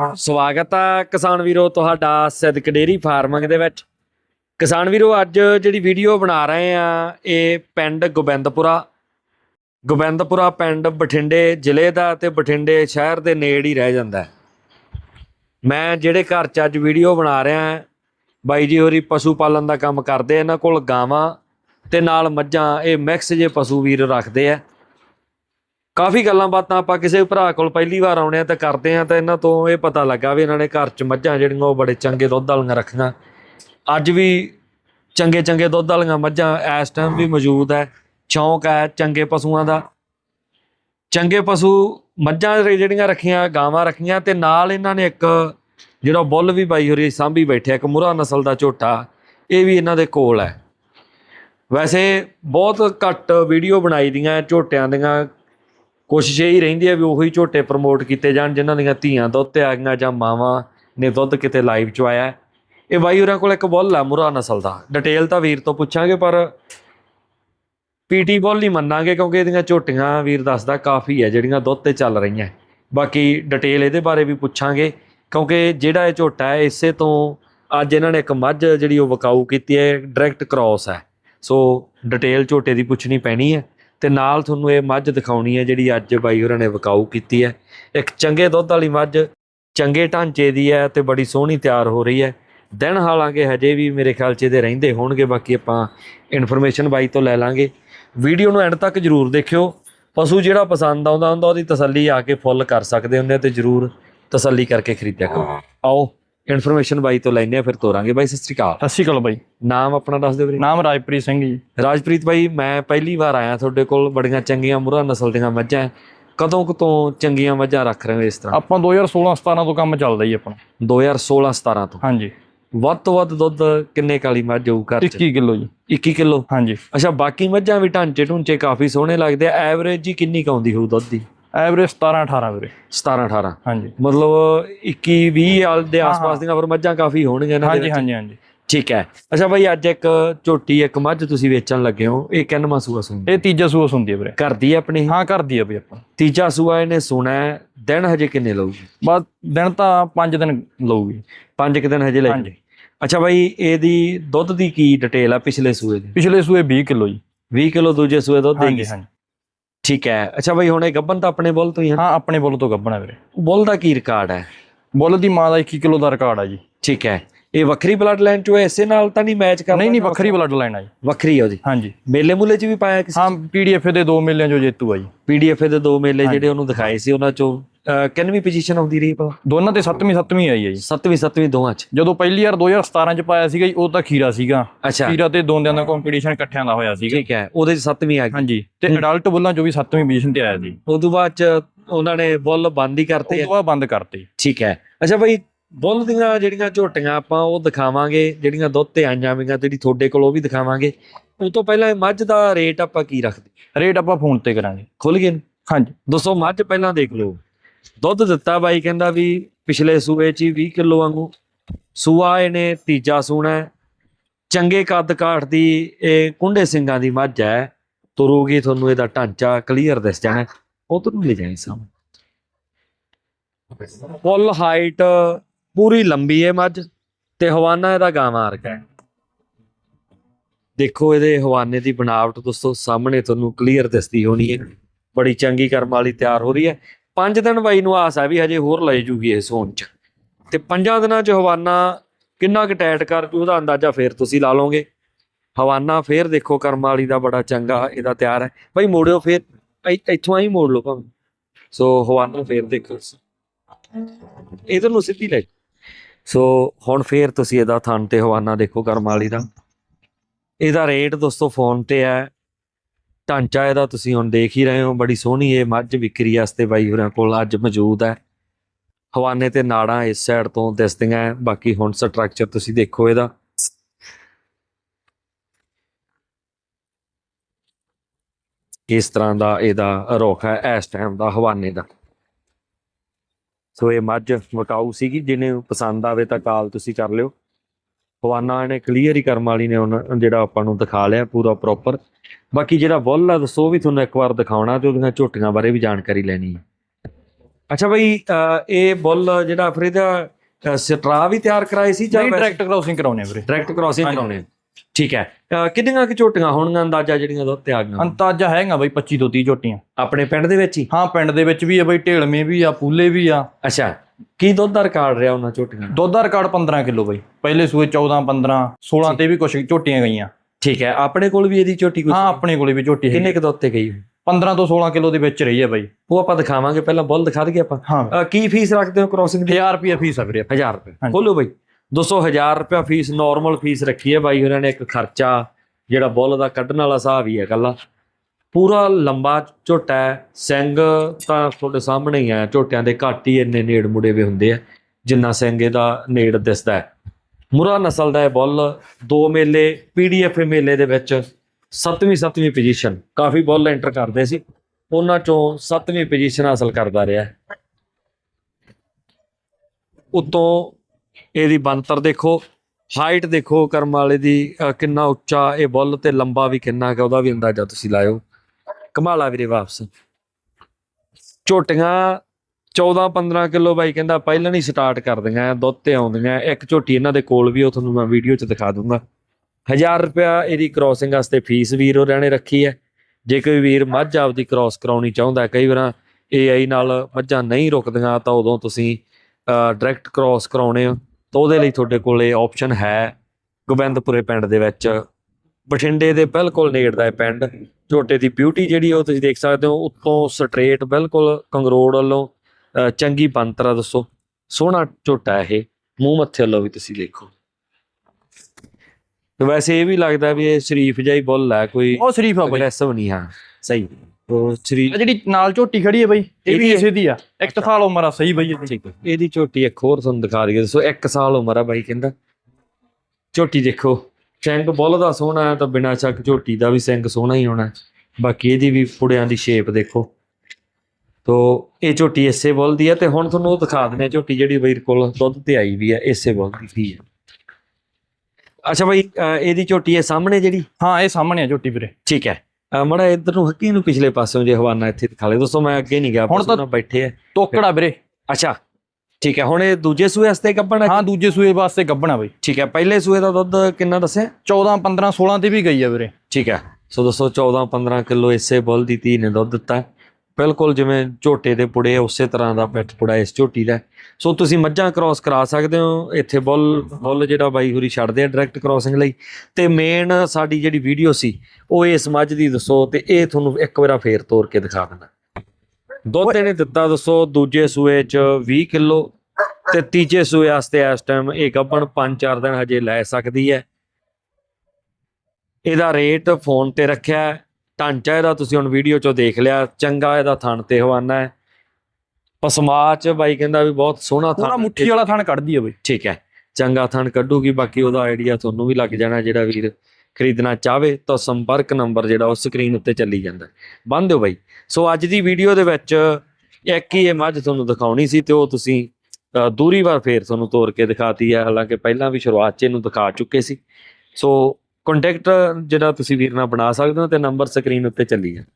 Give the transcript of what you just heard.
ਸਵਾਗਤ ਆ ਕਿਸਾਨ ਵੀਰੋ ਤੁਹਾਡਾ ਸਿੱਧਕ ਡੇਰੀ ਫਾਰਮਿੰਗ ਦੇ ਵਿੱਚ। ਕਿਸਾਨ ਵੀਰੋ, ਅੱਜ ਜਿਹੜੀ ਵੀਡੀਓ ਬਣਾ ਰਹੇ ਆ, ਇਹ ਪਿੰਡ ਗੋਬਿੰਦਪੁਰਾ। ਗੋਬਿੰਦਪੁਰਾ ਪਿੰਡ ਬਠਿੰਡੇ ਜ਼ਿਲ੍ਹੇ ਦਾ ਤੇ ਬਠਿੰਡੇ ਸ਼ਹਿਰ ਦੇ ਨੇੜੇ ਹੀ ਰਹਿ ਜਾਂਦਾ ਮੈਂ ਜਿਹੜੇ ਘਰ 'ਚ ਅੱਜ ਵੀਡੀਓ ਬਣਾ ਰਿਹਾ ਬਾਈ ਜੀ ਹੋਰੀ ਪਸ਼ੂ ਪਾਲਣ ਦਾ ਕੰਮ ਕਰਦੇ ਇਹਨਾਂ ਕੋਲ ਗਾਵਾਂ ਤੇ ਨਾਲ ਮੱਝਾਂ, ਇਹ ਮਿਕਸ ਜੇ ਪਸ਼ੂ ਵੀਰ ਰੱਖਦੇ ਆ। ਕਾਫੀ ਗੱਲਾਂ ਬਾਤਾਂ ਆਪਾਂ ਕਿਸੇ ਭਰਾ ਕੋਲ ਪਹਿਲੀ ਵਾਰ ਆਉਣੇ ਆ ਤਾਂ ਕਰਦੇ ਆ ਤਾਂ ਇਹਨਾਂ ਤੋਂ ਇਹ ਪਤਾ ਲੱਗਾ ਵੀ ਇਹਨਾਂ ਨੇ ਘਰ 'ਚ ਮੱਝਾਂ ਜਿਹੜੀਆਂ ਉਹ ਬੜੇ ਚੰਗੇ ਦੁੱਧ ਵਾਲੀਆਂ ਰੱਖੀਆਂ। ਅੱਜ ਵੀ ਚੰਗੇ ਚੰਗੇ ਦੁੱਧ ਵਾਲੀਆਂ ਮੱਝਾਂ ਇਸ ਟਾਈਮ ਵੀ ਮੌਜੂਦ ਹੈ। ਸ਼ੌਂਕ ਹੈ ਚੰਗੇ ਪਸ਼ੂਆਂ ਦਾ। ਚੰਗੇ ਪਸ਼ੂ ਮੱਝਾਂ ਜਿਹੜੀਆਂ ਰੱਖੀਆਂ, ਗਾਵਾਂ ਰੱਖੀਆਂ ਤੇ ਨਾਲ ਇਹਨਾਂ ਨੇ ਇੱਕ ਜਿਹੜਾ ਬੁੱਲ ਵੀ ਬਾਈ ਹੋਰੀ ਸਾਂਭੀ ਬੈਠਿਆ, ਇੱਕ ਮੁਰਾ ਨਸਲ ਦਾ ਝੋਟਾ। ਇਹ ਵੀ ਇਹਨਾਂ ਦੇ ਕੋਲ ਹੈ। ਵੈਸੇ ਬਹੁਤ ਘੱਟ ਵੀਡੀਓ ਬਣਾਈ ਦੀਆਂ ਝੋਟਿਆਂ ਦੀਆਂ। ਕੋਸ਼ਿਸ਼ ਇਹ ਹੀ ਰਹਿੰਦੀ ਹੈ ਵੀ ਉਹੀ ਝੋਟੇ ਪ੍ਰਮੋਟ ਕੀਤੇ ਜਾਣ ਜਿਨ੍ਹਾਂ ਦੀਆਂ ਧੀਆਂ ਦੁੱਧ ਤੇ ਆ ਗਈਆਂ ਜਾਂ ਮਾਵਾਂ ਨੇ ਦੁੱਧ ਕਿਤੇ ਲਾਈਵ ਚ ਇਹ ਬਾਈ ਹੋਰਾਂ ਕੋਲ ਇੱਕ ਬੁੱਲ ਆ, ਮੁਰਾ ਨਸਲ ਦਾ। ਡਿਟੇਲ ਤਾਂ ਵੀਰ ਤੋਂ ਪੁੱਛਾਂਗੇ, ਪਰ ਪੀਟੀ ਬੁੱਲ ਨਹੀਂ ਮੰਨਾਂਗੇ ਕਿਉਂਕਿ ਇਹਦੀਆਂ ਝੋਟੀਆਂ ਵੀਰ ਦੱਸਦਾ ਕਾਫੀ ਹੈ, ਜਿਹੜੀਆਂ ਦੁੱਧ ਤੇ ਚੱਲ ਰਹੀਆਂ ਬਾਕੀ ਡਿਟੇਲ ਇਹਦੇ ਬਾਰੇ ਵੀ ਪੁੱਛਾਂਗੇ, ਕਿਉਂਕਿ ਜਿਹੜਾ ਇਹ ਝੋਟਾ ਹੈ, ਇਸੇ ਤੋਂ ਅੱਜ ਇਹਨਾਂ ਨੇ ਇੱਕ ਮੱਝ ਜਿਹੜੀ ਉਹ ਵਕਾਊ ਕੀਤੀ ਹੈ ਡਾਇਰੈਕਟ ਕ੍ਰਾਸ ਹੈ। ਸੋ ਡਿਟੇਲ ਝੋਟੇ ਦੀ ਪੁੱਛਣੀ ਪੈਣੀ ਹੈ। ਤੇ ਨਾਲ ਤੁਹਾਨੂੰ ਇਹ ਮੱਝ ਦਿਖਾਉਣੀ ਹੈ ਜਿਹੜੀ ਅੱਜ ਬਾਈ ਹੋਰਾਂ ਨੇ ਵਿਕਾਊ ਕੀਤੀ ਹੈ। ਇੱਕ ਚੰਗੇ ਦੁੱਧ ਵਾਲੀ ਮੱਝ, ਚੰਗੇ ਢਾਂਚੇ ਦੀ ਹੈ ਤੇ ਬੜੀ ਸੋਹਣੀ ਤਿਆਰ ਹੋ ਰਹੀ ਹੈ। ਦਿਨ ਹਾਲਾਂਕਿ ਹਜੇ ਵੀ ਮੇਰੇ ਖਿਆਲ 'ਚ ਇਹਦੇ ਰਹਿੰਦੇ ਹੋਣਗੇ, ਬਾਕੀ ਆਪਾਂ ਇਨਫੋਰਮੇਸ਼ਨ ਬਾਈ ਤੋਂ ਲੈ ਲਾਂਗੇ। ਵੀਡੀਓ ਨੂੰ ਐਂਡ ਤੱਕ ਜਰੂਰ ਦੇਖਿਓ। ਪਸ਼ੂ ਜਿਹੜਾ ਪਸੰਦ ਆਉਂਦਾ ਹੁੰਦਾ, ਉਹਦੀ ਤਸੱਲੀ ਆ ਕੇ ਫੁੱਲ ਕਰ ਸਕਦੇ ਹੁੰਦੇ ਆ ਤੇ ਜਰੂਰ ਤਸੱਲੀ ਕਰਕੇ ਖਰੀਦਿਆ ਕਰੋ। ਆਓ। ਇਨਫੋਰਮੇਸ਼ਨ ਬਾਈ ਤੋਂ ਲੈਣੇ ਆ ਫਿਰ ਤੋਰਾਂਗੇ ਬਾਈ ਸਤਿ ਸ਼੍ਰੀ ਅਕਾਲ। ਸਤਿ ਸ਼੍ਰੀ ਅਕਾਲ ਬਾਈ। ਨਾਮ ਆਪਣਾ ਦੱਸ ਦਿਓ ਵੀਰੇ। ਨਾਮ ਰਾਜਪ੍ਰੀਤ ਸਿੰਘ ਜੀ। ਰਾਜਪ੍ਰੀਤ ਬਾਈ ਮੈਂ ਪਹਿਲੀ ਵਾਰ ਆਇਆ ਤੁਹਾਡੇ ਕੋਲ ਬੜੀਆਂ ਚੰਗੀਆਂ ਮੁਰਾ ਨਸਲ ਦੀਆਂ ਮੱਝਾਂ। ਕਦੋਂ ਕੁ ਤੋਂ ਚੰਗੀਆਂ ਮੱਝਾਂ ਰੱਖ ਰਹੇ ਹੋ ਇਸ ਤਰ੍ਹਾਂ? ਆਪਾਂ 2016 17 ਤੋਂ ਕੰਮ ਚੱਲਦਾ ਜੀ ਆਪਣਾ। 2016 17 ਤੋਂ? ਹਾਂਜੀ। ਵੱਧ ਤੋਂ ਵੱਧ ਦੁੱਧ ਕਿੰਨੇ ਕਾਲੀ ਮੱਝ ਹੋਊ ਘਰ ਚ? 21 ਕਿਲੋ ਜੀ। 21 ਕਿਲੋ? ਹਾਂਜੀ। ਅੱਛਾ ਬਾਕੀ ਮੱਝਾਂ ਵੀ ਢਾਂਚੇ ਢੁੰਚੇ ਕਾਫੀ ਸੋਹਣੇ ਲੱਗਦੇ ਆ। ਐਵਰੇਜ ਜੀ ਕਿੰਨੀ ਕੁ ਆਉਂਦੀ ਹੋਊ ਦੁੱਧ ਦੀ? ਐਵਰੇਜ 17 18 ਵੀਰੇ। 17 18 ਹਾਂਜੀ। ਮਤਲਬ 21 20 ਵਾਲ ਦੇ ਹਾਂ, ਆਸ-ਪਾਸ ਦੀਆਂ ਫਿਰ ਮੱਝਾਂ ਕਾਫੀ ਹੋਣਗੀਆਂ ਦੇ ਹਾਂਜੀ। ਹਾਂਜੀ ਹਾਂਜੀ। ਠੀਕ ਹੈ। ਅੱਛਾ ਬਾਈ ਅੱਜ ਇੱਕ ਝੋਟੀ ਇੱਕ ਮੱਝ ਤੁਸੀਂ ਵੇਚਣ ਲੱਗੇ ਹੋ। ਇਹ ਕਿੰਨਵਾਂ ਸੂਆ ਸੁਣਦੇ ਇਹ ਤੀਜਾ ਸੂਸ ਹੁੰਦੀ ਹੈ ਵੀਰੇ। ਕਰਦੀ ਹੈ ਆਪਣੀ? ਹਾਂ ਕਰਦੀ ਆ ਬਈ ਆਪਾਂ। ਤੀਜਾ ਸੂਆ ਇਹਨੇ ਸੁਣਾ ਹੈ। ਦਿਨ ਹਜੇ ਕਿੰਨੇ ਲਊਗੀ? ਬਾਅਦ ਦਿਨ ਤਾਂ 5 ਦਿਨ ਲਊਗੀ। ਪੰਜ ਕੁ ਦਿਨ ਹਜੇ ਲੈ ਹਾਂਜੀ। ਅੱਛਾ ਬਾਈ ਇਹਦੀ ਦੁੱਧ ਦੀ ਕੀ ਡਿਟੇਲ ਆ ਪਿਛਲੇ ਸੂਏ ਦੀ? ਪਿਛਲੇ ਸੂਏ 20 ਕਿਲੋ ਜੀ। 20 ਕਿਲੋ ਦੂਜੇ ਸੂਏ ਦੁੱਧ ਹਾਂਜੀ ਦੇਗੀ ਹਾਂਜੀ। ਠੀਕ ਹੈ। ਅੱਛਾ ਬਾਈ ਹੁਣ ਇਹ ਗੱਬਨ ਤਾਂ ਆਪਣੇ ਬੁੱਲ ਤੋਂ ਹੀ ਹੈ ਹਾਂ ਆਪਣੇ ਬੁੱਲ ਤੋਂ ਗੱਬਣਾ ਵੀਰੇ। ਬੁੱਲ ਦਾ ਕੀ ਰਿਕਾਰਡ ਹੈ? ਬੁੱਲ ਦੀ ਮਾਂ ਦਾ 21 ਕਿਲੋ ਦਾ ਰਿਕਾਰਡ ਆ ਜੀ। ਠੀਕ ਹੈ। ਇਹ ਵੱਖਰੀ ਬਲੱਡ ਲਾਈਨ ਚੋਂ ਇਸੇ ਨਾਲ ਤਾਂ ਨਹੀਂ ਮੈਚ ਕਰਦਾ? ਨਹੀਂ ਨਹੀਂ ਵੱਖਰੀ ਬਲੱਡ ਲਾਈਨ ਆ ਜੀ। ਵੱਖਰੀ ਹੈ ਉਹਦੀ? ਹਾਂਜੀ। ਮੇਲੇ ਮੂਲੇ 'ਚ ਵੀ ਪਾਇਆ ਕਿਸੇ ਹਾਂ ਪੀਡੀਐਫ ਦੇ ਦੋ ਮੇਲਿਆਂ ਚੋਂ ਜੇਤੂ ਆ ਜੀ। ਪੀਡੀਐਫ ਦੇ ਦੋ ਮੇਲੇ ਜਿਹੜੇ ਉਹਨੂੰ ਦਿਖਾਏ ਸੀ ਉਹਨਾਂ ਚੋਂ ਕਿੰਨਵੀਂ ਪੋਜੀਸ਼ਨ ਆਉਂਦੀ ਰਹੀ ਪਾ ਦੋਨਾਂ ਤੇ 7ਵੀਂ 7ਵੀਂ ਆਈ ਆ ਜੀ। ਸੱਤਵੀਂ ਸੱਤਵੀਂ ਦੋਵਾਂ 'ਚ? ਜਦੋਂ ਪਹਿਲੀ ਵਾਰ 2017 ਚ ਪਾਇਆ ਸੀਗਾ ਜੀ ਉਹ ਤਾਂ ਖੀਰਾ ਸੀਗਾ। ਅੱਛਾ। ਖੀਰਾ ਤੇ ਦੋਂਦਿਆਂ ਦਾ ਕੰਪੀਟੀਸ਼ਨ ਇਕੱਠਿਆਂ ਦਾ ਹੋਇਆ ਸੀਗਾ। ਠੀਕ ਹੈ ਉਹਦੇ 'ਚ ਸੱਤਵੀਂ ਆ ਗਈ। ਹਾਂਜੀ ਤੇ ਅਡਲਟ ਬੁੱਲਾਂ ਚੋਂ ਵੀ 7ਵੀਂ ਪੋਜੀਸ਼ਨ ਤੇ ਆਇਆ ਸੀ। ਉਸ ਤੋਂ ਬਾਅਦ 'ਚ ਉਹਨਾਂ ਨੇ ਬੁੱਲ ਬੰਦ ਹੀ ਉਸ ਕਰਤੇ ਆ? ਤੋਂ ਬਾਅਦ ਬੰਦ ਕਰਤੇ। ਠੀਕ ਹੈ। ਅੱਛਾ ਬਾਈ ਬੁੱਲ ਦੀਆਂ ਜਿਹੜੀਆਂ ਝੋਟੀਆਂ ਆਪਾਂ ਉਹ ਦਿਖਾਵਾਂਗੇ ਜਿਹੜੀਆਂ ਦੁੱਧ ਤੇ ਆਈਆਂ ਵੀਆਂ ਜਿਹੜੀ ਤੁਹਾਡੇ ਕੋਲ ਉਹ ਵੀ ਦਿਖਾਵਾਂਗੇ। ਉਸ ਤੋਂ ਪਹਿਲਾਂ ਮੱਝ ਦਾ ਰੇਟ ਆਪਾਂ ਕੀ ਰੱਖਦੇ? ਰੇਟ ਆਪਾਂ ਫੋਨ ਤੇ ਕਰਾਂਗੇ। ਖੁੱਲ ਗਏ? ਹਾਂਜੀ। ਦੋਸਤੋ ਮੱਝ ਪਹਿਲਾਂ ਦੇਖ ਲਓ। ਦੁੱਧ ਦਿੱਤਾ ਬਾਈ, ਕਹਿੰਦਾ ਵੀ ਪਿਛਲੇ ਸੂਏ 'ਚ ਹੀ 20 ਕਿਲੋ ਵਾਂਗੂ। ਸੂਆ ਇਹਨੇ ਤੀਜਾ ਸੂਣਾ ਚੰਗੇ ਕੱਦ ਕਾਠ ਦੀ ਇਹ ਕੁੰਡੇ ਸਿੰਘਾਂ ਦੀ ਮੱਝ ਹੈ। ਤੁਰੂਗੀ ਤੁਹਾਨੂੰ ਇਹਦਾ ਢਾਂਚਾ ਕਲੀਅਰ ਦਿਸ ਜਾਣਾ। ਉਹ ਤੁਹਾਨੂੰ ਲੈ ਜਾਣੀ ਸਾਹਮਣੇ। ਫੁੱਲ ਹਾਈਟ ਪੂਰੀ ਲੰਬੀ ਹੈ ਮੱਝ ਤੇ ਹਵਾਨਾ ਇਹਦਾ ਗਾਵਾਂ ਵਰਗਾ ਹੈ। ਦੇਖੋ ਇਹਦੇ ਹਵਾਨੇ ਦੀ ਬਣਾਵਟ ਦੋਸਤੋ, ਸਾਹਮਣੇ ਤੁਹਾਨੂੰ ਕਲੀਅਰ ਦਿਸਦੀ ਹੋਣੀ ਹੈ। ਬੜੀ ਚੰਗੀ ਕਰਮ ਵਾਲੀ ਤਿਆਰ ਹੋ ਰਹੀ ਹੈ। ਪੰਜ ਦਿਨ ਬਾਈ ਨੂੰ ਆਸ ਹੈ ਵੀ ਹਜੇ ਹੋਰ ਲੈ ਜੂਗੀ ਇਹ ਸੋਨ ਚ। ਤੇ ਪੰਜਾਂ ਦਿਨਾਂ ਚ ਹਵਾਨਾ ਕਿੰਨਾ ਕੁ ਟਾਈਟ ਕਰ ਜੂ, ਉਹਦਾ ਅੰਦਾਜ਼ਾ ਫੇਰ ਤੁਸੀਂ ਲਾ ਲਓਗੇ। ਹਵਾਨਾ ਫੇਰ ਦੇਖੋ ਕਰਮ ਵਾਲੀ ਦਾ ਬੜਾ ਚੰਗਾ ਇਹਦਾ ਤਿਆਰ ਹੈ। ਬਾਈ ਮੋੜਿਓ ਫੇਰ ਇੱਥੋਂ ਆਈ ਮੋੜ ਲਓ ਭਾਵੇਂ। ਸੋ ਹਵਾਨਾ ਫੇਰ ਦੇਖੋ ਇਹ ਨੂੰ ਸਿੱਧੀ ਲੈ ਸੋ ਹੁਣ ਫੇਰ ਤੁਸੀਂ ਇਹਦਾ ਥਣ ਤੇ ਹਵਾਨਾ ਦੇਖੋ ਕਰਮ ਵਾਲੀ ਦਾ। ਇਹਦਾ ਰੇਟ ਦੋਸਤੋ ਫੋਨ ਤੇ ਹੈ ਢਾਂਚਾ ਇਹਦਾ ਤੁਸੀਂ ਹੁਣ ਦੇਖ ਹੀ ਰਹੇ ਹੋ, ਬੜੀ ਸੋਹਣੀ ਇਹ ਮੱਝ ਵਿਕਰੀ ਵਾਸਤੇ ਬਾਈ ਹੋਰਾਂ ਕੋਲ, ਅੱਜ ਮੌਜੂਦ ਹੈ। ਹਵਾਨੇ ਤੇ ਨਾੜਾਂ ਇਸ ਸਾਈਡ ਤੋਂ ਦਿਸਦੀਆਂ ਹੈ। ਬਾਕੀ ਹੁਣ ਸਟਰਕਚਰ ਤੁਸੀਂ ਦੇਖੋ ਇਹਦਾ। ਇਸ ਤਰ੍ਹਾਂ ਦਾ ਇਹਦਾ ਰੁੱਖ ਹੈ, ਇਸ ਟਾਈਮ ਦਾ ਹਵਾਨੇ ਦਾ। ਸੋ ਇਹ ਮੱਝ ਮਕਾਊ ਸੀਗੀ, ਜਿਹਨੇ ਪਸੰਦ ਆਵੇ ਤਾਂ ਕਾਲ ਤੁਸੀਂ ਕਰ ਲਿਓ। ਹਵਾਨਾ ਨੇ ਕਲੀਅਰ ਹੀ ਕਰਮ ਵਾਲੀ ਨੇ ਉਹਨਾਂ- ਜਿਹੜਾ ਆਪਾਂ ਨੂੰ ਦਿਖਾ ਲਿਆ ਪੂਰਾ ਪ੍ਰੋਪਰ ਬਾਕੀ ਜਿਹੜਾ ਬੁੱਲ ਆ ਦੱਸੋ ਵੀ ਤੁਹਾਨੂੰ ਇੱਕ ਵਾਰ ਦਿਖਾਉਣਾ ਤੇ ਉਹਦੀਆਂ ਝੋਟੀਆਂ ਬਾਰੇ ਵੀ ਜਾਣਕਾਰੀ ਲੈਣੀ ਹੈ। ਅੱਛਾ ਬਈ ਇਹ ਬੁੱਲ ਜਿਹੜਾ ਫਿਰ ਇਹਦਾ ਸਟਰਾ ਵੀ ਤਿਆਰ ਕਰਾਏ ਸੀ ਜਾਂ ਡਾਇਰੈਕਟ ਕ੍ਰਾਸਿੰਗ ਕਰਾਉਣੇ ਵੀਰੇ। Direct crossing. ਕਰਾਉਣੇ? ਠੀਕ ਹੈ। ਕਿੰਨੀਆਂ ਕਿ ਝੋਟੀਆਂ ਹੋਣਗੀਆਂ ਅੰਦਾਜ਼ਾ ਜਿਹੜੀਆਂ ਦੁੱਧ ਤੇ ਆ ਗਈਆਂ ਅੰਤਾਜਾ ਹੈਗਾ ਬਈ 25 ਤੋਂ 30 ਝੋਟੀਆਂ। ਆਪਣੇ ਪਿੰਡ ਦੇ ਵਿੱਚ ਹੀ? ਹਾਂ ਪਿੰਡ ਦੇ ਵਿੱਚ ਵੀ ਆ ਬਈ ਢੇਲਵੇਂ ਵੀ ਆ ਪੂਲੇ ਵੀ ਆ। ਅੱਛਾ। ਕੀ ਦੁੱਧ ਦਾ ਰਿਕਾਰਡ ਰਿਹਾ ਉਹਨਾਂ ਝੋਟੀਆਂ ਦਾ? ਦੁੱਧ ਦਾ ਰਿਕਾਰਡ 15 ਕਿਲੋ ਬਈ। ਪਹਿਲੇ ਸੂਏ 14 15 16 ਤੇ ਵੀ ਕੁਝ ਝੋਟੀਆਂ ਗਈਆਂ। ਠੀਕ ਹੈ ਆਪਣੇ ਕੋਲ ਵੀ ਇਹਦੀ ਝੋਟੀ ਕੋਈ? ਹਾਂ ਆਪਣੇ ਕੋਲੇ ਵੀ ਝੋਟੀ ਕਿੰਨੇ ਹੈਗੀ ਕੁ ਦੁੱਧ ਤੇ ਗਈ 15 ਤੋਂ 16 ਕਿਲੋ ਦੇ ਵਿੱਚ ਰਹੀ ਹੈ ਬਈ। ਉਹ ਆਪਾਂ ਦਿਖਾਵਾਂਗੇ ਪਹਿਲਾਂ ਬੁੱਲ ਦਿਖਾ ਦਈਏ ਆਪਾਂ। ਹਾਂ। ਅ, ਕੀ ਫੀਸ ਰੱਖਦੇ ਹੋ ਕ੍ਰਾਸਿੰਗ ਦੀ? 1000 ਰੁਪਏ ਫੀਸ ਆ ਵੀਰੇ 1000 ਰੁਪਏ। ਹਾਂਜੀ। ਖੋਲੋ ਬਈ। 200 1000 ਰੁਪਏ ਫੀਸ ਨਾਰਮਲ ਫੀਸ ਰੱਖੀ ਹੈ ਬਾਈ ਉਹਨਾਂ ਨੇ ਇੱਕ ਖਰਚਾ ਜਿਹੜਾ ਬੁੱਲ ਦਾ ਕੱਢਣ ਵਾਲਾ ਹਿਸਾਬ ਹੀ ਹੈ ਕੱਲਾ ਪੂਰਾ ਲੰਬਾ ਝੋਟਾ ਹੈ, ਸਿੰਘ ਤਾਂ ਤੁਹਾਡੇ ਸਾਹਮਣੇ ਹੀ ਆ ਝੋਟਿਆਂ ਦੇ ਘੱਟ ਹੀ ਇੰਨੇ ਨੇੜ ਮੁੜੇ ਵੇ ਹੁੰਦੇ ਆ, ਜਿੰਨਾ ਸਿੰਘ ਇਹਦਾ ਨੇੜ ਦਿਸਦਾ ਹੈ ਮੁਰਾ ਨਸਲ ਦਾ ਇਹ ਬੁੱਲ, ਦੋ ਮੇਲੇ ਪੀਡੀਐਫ ਮੇਲੇ ਦੇ ਵਿੱਚ ਸੱਤਵੀਂ ਸੱਤਵੀਂ ਪੋਜੀਸ਼ਨ ਕਾਫੀ ਬੁੱਲ ਐਂਟਰ ਕਰਦੇ ਸੀ, ਉਹਨਾਂ ਚੋਂ ਸੱਤਵੀਂ ਪੋਜੀਸ਼ਨ ਹਾਸਲ ਕਰਦਾ ਰਿਹਾ ਹੈ। ਉਤੋਂ ਇਹਦੀ ਬੰਤਰ ਦੇਖੋ ਹਾਈਟ ਦੇਖੋ, ਕਰਮ ਵਾਲੇ ਦੀ ਕਿੰਨਾ ਉੱਚਾ ਇਹ ਬੁੱਲ ਤੇ ਲੰਬਾ ਵੀ ਕਿੰਨਾ ਹੈ, ਉਹਦਾ ਵੀ ਅੰਦਾਜ਼ਾ ਤੁਸੀਂ ਲਾਇਓ ਕਮਾਲਾ ਵੀਰੇ ਵਾਪਸ। ਝੋਟੀਆਂ 14 15 ਕਿਲੋ ਬਾਈ ਕਹਿੰਦਾ ਪਹਿਲਾਂ ਹੀ ਸਟਾਰਟ ਕਰਦੀਆਂ ਦੁੱਧ ਤੇ ਆਉਂਦੀਆਂ। ਇੱਕ ਝੋਟੀ ਇਹਨਾਂ ਦੇ ਕੋਲ ਵੀ ਉਹ ਤੁਹਾਨੂੰ ਮੈਂ ਵੀਡੀਓ 'ਚ ਦਿਖਾ ਦੂੰਗਾ। 1000 ਰੁਪਿਆ ਇਹਦੀ ਕ੍ਰਾਸਿੰਗ ਵਾਸਤੇ ਫੀਸ ਵੀਰ ਉਹ ਰਹਿਣੇ ਰੱਖੀ ਹੈ। ਜੇ ਕੋਈ ਵੀਰ ਮੱਝ ਆਪਦੀ ਕ੍ਰਾਸ ਕਰਾਉਣੀ ਚਾਹੁੰਦਾ ਹੈ, ਕਈ ਵਾਰਾਂ AI ਨਾਲ ਮੱਝਾਂ ਨਹੀਂ ਰੁਕਦੀਆਂ ਤਾਂ ਉਦੋਂ ਤੁਸੀਂ ਡਾਇਰੈਕਟ ਕ੍ਰਾਸ ਕਰਾਉਣੇ ਹੋ ਤਾਂ ਉਹਦੇ ਲਈ ਤੁਹਾਡੇ ਕੋਲ ਇਹ ਆਪਸ਼ਨ ਹੈ ਗੋਬਿੰਦਪੁਰੇ ਪਿੰਡ ਦੇ ਵਿੱਚ। ਬਠਿੰਡੇ ਦੇ ਬਿਲਕੁਲ ਨੇੜ ਦਾ ਇਹ ਪਿੰਡ। ਝੋਟੇ ਦੀ ਬਿਊਟੀ ਜਿਹੜੀ ਉਹ ਤੁਸੀਂ ਦੇਖ ਸਕਦੇ ਹੋ ਉੱਤੋਂ ਸਟ੍ਰੇਟ ਬਿਲਕੁਲ ਕੰਗਰੋੜ ਵੱਲੋਂ ਚੰਗੀ ਬੰਤਰਾ ਦੱਸੋ। ਸੋਹਣਾ ਝੋਟਾ ਇਹ ਮੂੰਹ ਮੱਥੇ ਵੱਲੋਂ ਵੀ ਤੁਸੀਂ ਦੇਖੋ। ਤੇ ਵੈਸੇ ਇਹ ਵੀ ਲੱਗਦਾ ਵੀ ਇਹ ਸ਼ਰੀਫ ਜਿਹਾ ਹੀ ਬੁੱਲ ਹੈ ਕੋਈ ਉਹ ਸ਼ਰੀਫ ਆ ਬਈ ਅਗਰੈਸਿਵ ਨਹੀਂ ਹਾਂ। ਸਹੀ। ਉਹ ਸ਼ਰੀਫ ਜਿਹੜੀ ਨਾਲ ਝੋਟੀ ਖੜੀ ਹੈ ਬਈ ਇਹ ਵੀ ਇਸੇ ਦੀ ਆ। ਇੱਕ ਸਾਲ ਉਮਰ ਆ ਸਹੀ ਬਈ ਇਹਦੀ। ਠੀਕ ਹੈ। ਇਹਦੀ ਝੋਟੀ ਇੱਕ ਹੋਰ ਤੁਹਾਨੂੰ ਦਿਖਾ ਦਈਏ। ਦੱਸੋ 1 ਸਾਲ ਉਮਰ ਆ ਬਾਈ ਕਹਿੰਦਾ। ਝੋਟੀ ਦੇਖੋ। ਸਿੰਘ ਬੁੱਲ ਦਾ ਸੋਹਣਾ ਹੈ ਤਾਂ ਬਿਨਾਂ ਸ਼ੱਕ ਝੋਟੀ ਦਾ ਵੀ ਸਿੰਘ ਸੋਹਣਾ ਹੀ ਹੋਣਾ। ਬਾਕੀ ਇਹਦੀ ਵੀ ਪੁੜਿਆਂ ਦੀ ਸ਼ੇਪ ਦੇਖੋ। ਤੋ ਇਹ ਝੋਟੀ ਇਸੇ ਬੁੱਲ ਦੀ ਹੈ ਤੇ ਹੁਣ ਤੁਹਾਨੂੰ ਉਹ ਦਿਖਾ ਦਿੰਦੇ ਹਾਂ ਝੋਟੀ ਜਿਹੜੀ ਵੀਰ ਕੋਲ ਦੁੱਧ ਤੇ ਆਈ ਵੀ ਹੈ ਇਸੇ ਬੁੱਲ ਦੀ ਹੈ। ਅੱਛਾ ਅਹ ਇਹਦੀ ਝੋਟੀ ਹੈ ਸਾਹਮਣੇ ਜਿਹੜੀ? ਹਾਂ ਇਹ ਸਾਹਮਣੇ ਆ ਝੋਟੀ ਵੀਰੇ। ਠੀਕ ਹੈ। ਮੜਾ ਇੱਧਰ ਨੂੰ ਹੱਕੀ ਨੂੰ ਪਿਛਲੇ ਪਾਸਿਓਂ ਜੇ ਹਵਾਨਾ ਇੱਥੇ ਦਿਖਾ ਲੈ। ਦੋਸਤੋ ਮੈਂ ਅੱਗੇ ਨਹੀਂ ਗਿਆ ਹੁਣ ਤਾਂ- ਪਸ਼ੂ ਬੈਠੇ ਆ। ਤੋਕੜਾ ਵੀਰੇ। ਅੱਛਾ। ਠੀਕ ਹੈ ਹੁਣ ਇਹ ਦੂਜੇ ਸੂਏ ਵਾਸਤੇ ਕੱਪਣਾ? ਹਾਂ ਦੂਜੇ ਸੂਏ ਵਾਸਤੇ ਗੱਬਣਾ ਬਈ। ਠੀਕ ਹੈ ਪਹਿਲੇ ਸੂਏ ਦਾ ਦੁੱਧ ਕਿੰਨਾ ਦੱਸਿਆ? 14 15 16 ਤੇ ਵੀ ਗਈ ਆ ਵੀਰੇ। ਠੀਕ ਹੈ ਸੋ ਦੋਸਤੋ 14 15 ਕਿਲੋ ਇਸੇ ਬੁੱਲ ਦੀ ਧੀ ਨੇ ਦੁੱਧ ਦਿੱਤਾ। ਹੈ। ਬਿਲਕੁਲ ਜਿਵੇਂ ਝੋਟੇ ਦੇ ਪੁੜੇ ਉਸੇ ਤਰ੍ਹਾਂ ਦਾ ਪਿੱਠ ਪੁੜਾ ਇਸ ਝੋਟੀ ਦਾ। ਹੈ। ਸੋ ਤੁਸੀਂ ਮੱਝਾਂ ਕ੍ਰਾਸ ਕਰਾ ਸਕਦੇ ਹੋ। ਇੱਥੇ ਬੁੱਲ ਬੁੱਲ ਜਿਹੜਾ ਬਾਈ ਹੁਰੀ ਛੱਡਦੇ ਆ ਡਾਇਰੈਕਟ ਕ੍ਰਾਸਿੰਗ ਲਈ। ਤੇ ਮੇਨ ਸਾਡੀ ਜਿਹੜੀ ਵੀਡੀਓ ਸੀ ਉਹ ਇਸ ਮੱਝ ਦੀ ਦੱਸੋ ਤੇ ਇਹ ਤੁਹਾਨੂੰ ਇੱਕ ਵਾਰਾ ਫੇਰ ਤੋੜ ਕੇ ਦਿਖਾ ਦਿੰਦਾ। ਦੁੱਧ ਇਹਨੇ ਦਿੱਤਾ ਦੱਸੋ ਦੂਜੇ ਸੂਏ ਚ 20 ਕਿਲੋ ਤੇ ਤੀਜੇ ਸੂਏ ਵਾਸਤੇ ਇਸ ਟਾਈਮ ਇਹ ਗੱਭਣ 5-4 ਦਿਨ ਹਜੇ ਲੈ ਸਕਦੀ ਹੈ। ਇਹਦਾ ਰੇਟ ਫੋਨ ਤੇ ਰੱਖਿਆ ਹੈ। ਢਾਂਚਾ ਇਹਦਾ ਤੁਸੀਂ ਹੁਣ ਵੀਡੀਓ ਚੋਂ ਦੇਖ ਲਿਆ ਚੰਗਾ ਇਹਦਾ ਥਣ ਤੇ ਹਵਾਨਾ ਹੈ। ਪਸਮਾਚ ਬਾਈ ਕਹਿੰਦਾ ਵੀ ਬਹੁਤ ਸੋਹਣਾ ਪੂਰਾ ਥਣ ਮੁੱਠੀ ਵਾਲਾ ਥਣ ਕੱਢਦੀ ਆ ਬਈ। ਠੀਕ ਹੈ ਚੰਗਾ ਥਣ ਕੱਢੂਗੀ ਬਾਕੀ ਉਹਦਾ ਆਈਡੀਆ ਤੁਹਾਨੂੰ ਵੀ ਲੱਗ ਜਾਣਾ ਜਿਹੜਾ ਵੀਰ ਖਰੀਦਣਾ ਚਾਹਵੇ ਤਾਂ ਸੰਪਰਕ ਨੰਬਰ ਜਿਹੜਾ ਉਹ ਸਕਰੀਨ ਉੱਤੇ ਚੱਲੀ ਜਾਂਦਾ ਹੈ। ਬੰਨ ਦਿਓ ਬਾਈ। ਸੋ ਅੱਜ ਦੀ ਵੀਡੀਓ ਦੇ ਵਿੱਚ ਇੱਕ ਹੀ ਇਹ ਮੱਝ ਤੁਹਾਨੂੰ ਦਿਖਾਉਣੀ ਸੀ ਤੇ ਉਹ ਤੁਸੀਂ ਦੂਰੀ ਵਾਰ ਫੇਰ ਤੁਹਾਨੂੰ ਤੋਰ ਕੇ ਦਿਖਾਤੀ ਹੈ। ਹਾਲਾਂਕਿ ਪਹਿਲਾਂ ਵੀ ਸ਼ੁਰੂਆਤ 'ਚ ਇਹਨੂੰ ਦਿਖਾ ਚੁੱਕੇ ਸੀ। ਸੋ ਕੰਟੈਕਟ ਜਿਹੜਾ ਤੁਸੀਂ ਵੀਰ ਨਾਲ ਬਣਾ ਸਕਦੇ ਹੋ ਤੇ ਨੰਬਰ ਸਕਰੀਨ ਉੱਤੇ ਚੱਲੀ ਜਾਂਦਾ।